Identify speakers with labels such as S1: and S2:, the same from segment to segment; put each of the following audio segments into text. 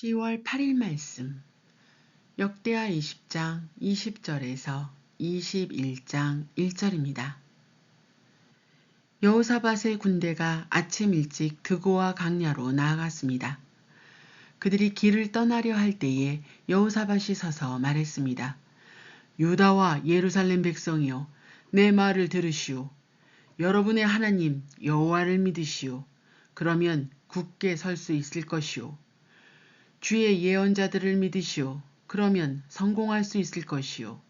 S1: 10월 8일 말씀 역대하 20장 20절에서 21장 1절입니다. 여호사밧의 군대가 아침 일찍 드고와 강야로 나아갔습니다. 그들이 길을 떠나려 할 때에 여호사밧이 서서 말했습니다. 유다와 예루살렘 백성이여 내 말을 들으시오. 여러분의 하나님 여호와를 믿으시오. 그러면 굳게 설 수 있을 것이오. 주의 예언자들을 믿으시오. 그러면 성공할 수 있을 것이오.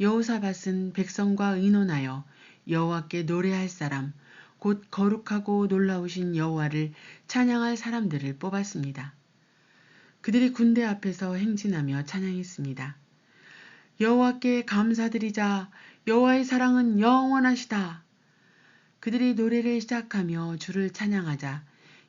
S1: 여호사밧은 백성과 의논하여 여호와께 노래할 사람, 곧 거룩하고 놀라우신 여호와를 찬양할 사람들을 뽑았습니다. 그들이 군대 앞에서 행진하며 찬양했습니다. 여호와께 감사드리자 여호와의 사랑은 영원하시다. 그들이 노래를 시작하며 주를 찬양하자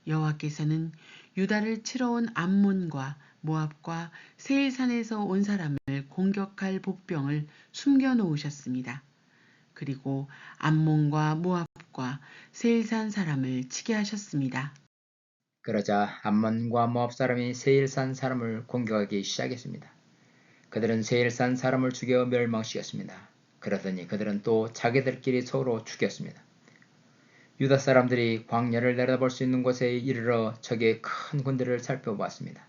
S1: 여호와께서는 유다를 치러 온 암몬과 모압과 세일산에서 온 사람을 공격할 복병을 숨겨 놓으셨습니다. 그리고 암몬과 모압과 세일산 사람을 치게 하셨습니다.
S2: 그러자 암몬과 모압 사람이 세일산 사람을 공격하기 시작했습니다. 그들은 세일산 사람을 죽여 멸망시켰습니다. 그러더니 그들은 또 자기들끼리 서로 죽였습니다. 유다 사람들이 광야를 내려다볼 수 있는 곳에 이르러 적의 큰 군대를 살펴보았습니다.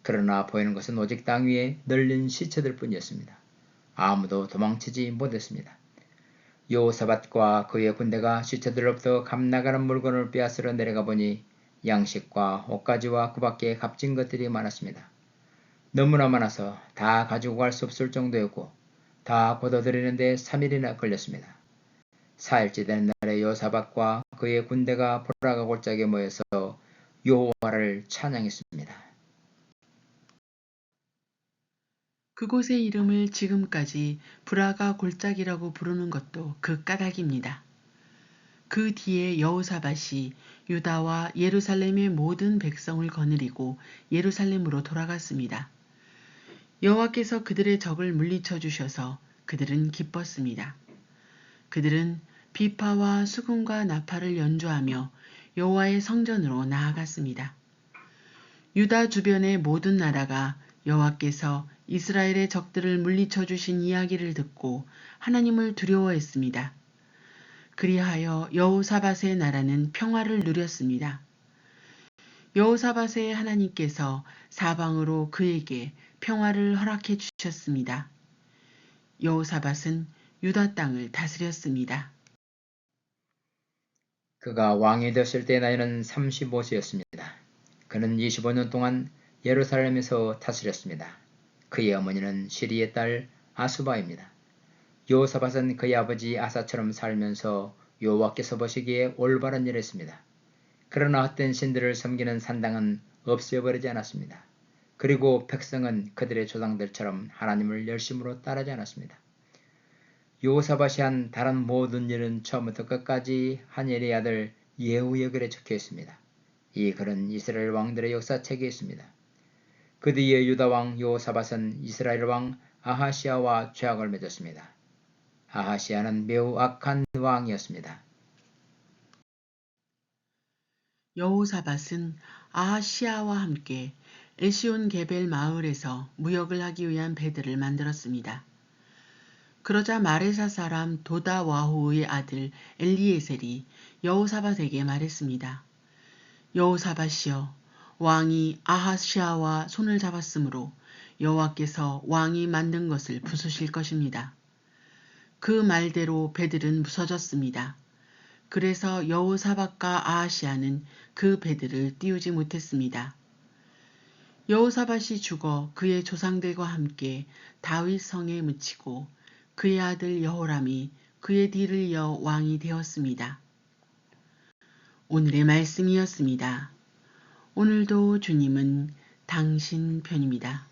S2: 그러나 보이는 것은 오직 땅 위에 널린 시체들 뿐이었습니다. 아무도 도망치지 못했습니다. 요사밧과 그의 군대가 시체들로부터 감나가는 물건을 빼앗으러 내려가 보니 양식과 옷가지와 그 밖에 값진 것들이 많았습니다. 너무나 많아서 다 가지고 갈 수 없을 정도였고 다 걷어들이는데 3일이나 걸렸습니다. 4일째 되는 요사밧과 그의 군대가 보라가 골짜기에 모여서 여호와를 찬양했습니다.
S1: 그곳의 이름을 지금까지 브라가 골짜기라고 부르는 것도 그 까닭입니다. 그 뒤에 여호사밧이 유다와 예루살렘의 모든 백성을 거느리고 예루살렘으로 돌아갔습니다. 여호와께서 그들의 적을 물리쳐 주셔서 그들은 기뻤습니다. 그들은 비파와 수금과 나팔을 연주하며 여호와의 성전으로 나아갔습니다. 유다 주변의 모든 나라가 여호와께서 이스라엘의 적들을 물리쳐 주신 이야기를 듣고 하나님을 두려워했습니다. 그리하여 여호사밧의 나라는 평화를 누렸습니다. 여호사밧의 하나님께서 사방으로 그에게 평화를 허락해 주셨습니다. 여호사밧은 유다 땅을 다스렸습니다.
S2: 그가 왕이 되었을 때 나이는 35세였습니다. 그는 25년 동안 예루살렘에서 다스렸습니다. 그의 어머니는 시리의 딸 아수바입니다. 요사밧은 그의 아버지 아사처럼 살면서 여호와께서 보시기에 올바른 일을 했습니다. 그러나 헛된 신들을 섬기는 산당은 없애버리지 않았습니다. 그리고 백성은 그들의 조상들처럼 하나님을 열심으로 따르지 않았습니다. 요사밭이 한 다른 모든 일은 처음부터 끝까지 한엘의 아들 예후의 글에 적혀 있습니다. 이 글은 이스라엘 왕들의 역사책에 있습니다. 그 뒤에 유다 왕 요사밭은 이스라엘 왕 아하시아와 죄악을 맺었습니다. 아하시아는 매우 악한 왕이었습니다.
S1: 여호사밧은 아하시아와 함께 에시온 게벨 마을에서 무역을 하기 위한 배들을 만들었습니다. 그러자 마레사 사람 도다와호의 아들 엘리에셀이 여호사밧에게 말했습니다. 여호사밧이여 왕이 아하시아와 손을 잡았으므로 여호와께서 왕이 만든 것을 부수실 것입니다. 그 말대로 배들은 부서졌습니다. 그래서 여호사밧과 아하시아는 그 배들을 띄우지 못했습니다. 여호사밧이 죽어 그의 조상들과 함께 다윗 성에 묻히고 그의 아들 여호람이 그의 뒤를 이어 왕이 되었습니다. 오늘의 말씀이었습니다. 오늘도 주님은 당신 편입니다.